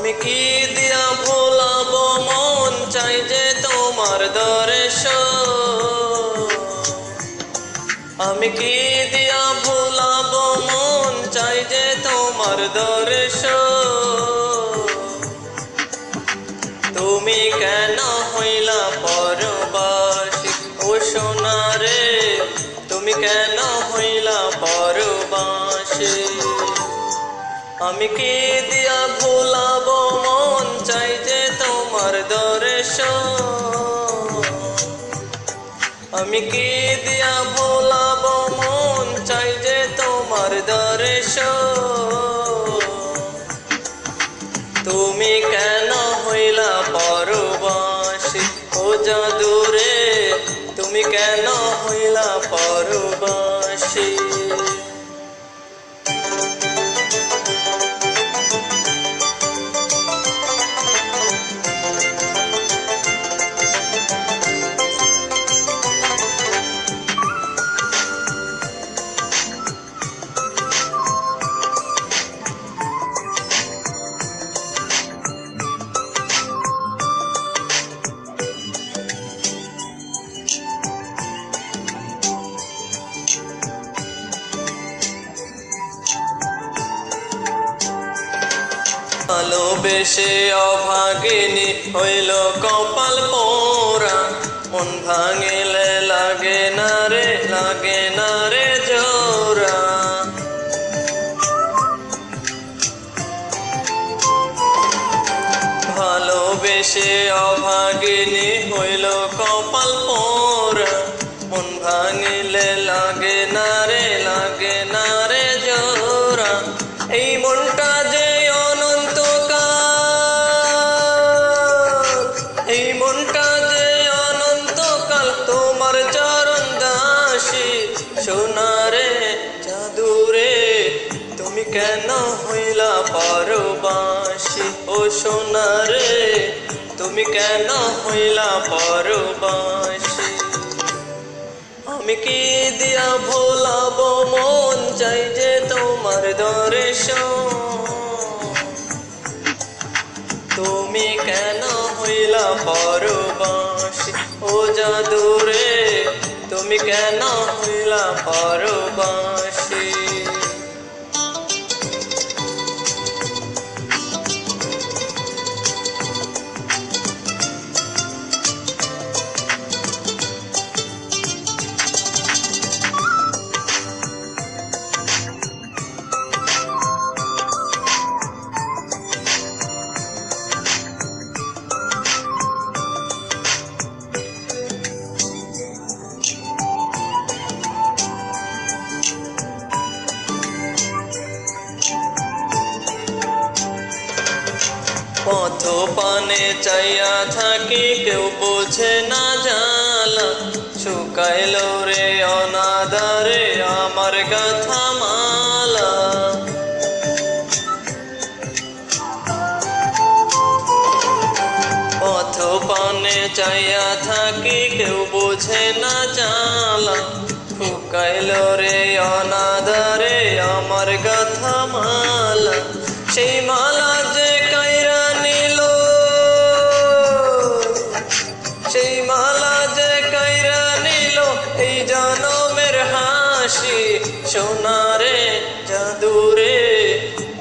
কি দিয়া ভোলাব? মন চাই যে তোমার দর্শন। আমি কি দিয়া ভোলাব? মন চাই যে তোমার দর্শন। তুমি কেন হইলা পরবাসী? ও সোনারে, তুমি কেন হইলা পরবাসী? আমি কি দিয়া ভোলাবো? মন চাই যে তোমার দর্শন। আমি কি দিয়া ভোলাবো? মন চাই যে তোমার দর্শন। তুমি কেন হইলা পরবাসী ও জাদুরে, তুমি কেন হইলা পরবাসী ভালোবেসে অভাগিনী হইল কপাল পোরা মন ভাঙিলে লাগে না রে, লাগে না রে জোরা ভালোবেসে অভাগিনী হইল কপাল তোমার চরণ দাসী সোনারে জাদুরে তুমি কেন হইলা পরবাসী? ও সোনারে তুমি কেন হইলা পরবাসী? আমি কি দিয়া ভোলাব? মন চাই যে তোমার দর্শন। তুমি কেন হইলা পরবাসী? ও জাদুরে তুমি কেন হইলা পরবাসী পানে চাইয়া থাকি, কেউ বোঝে না জালা। শুকাইল রে অনাদারে আমার গাথা মালা। পথ চাইয়া থাকি, কেউ বোঝে না জালা। শুকাইল রে অনাদারে আমার গাথা মালা। সোনারে, জাদুরে,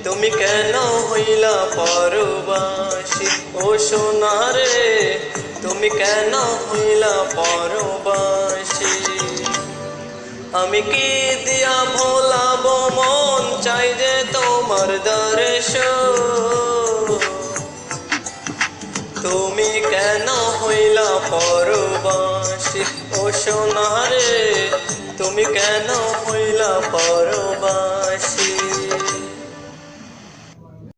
তুমি কেন হইলা পরবাসী? ও সোনারে, তুমি কেন হইলা পরবাসী? আমি কি দিয়া ভোলাবো মন? চাই যে তোমার দর্শন। তুমি কেন হইলা পরবাসী? ও সোনারে, তুমি কেন হইলা পরবাসী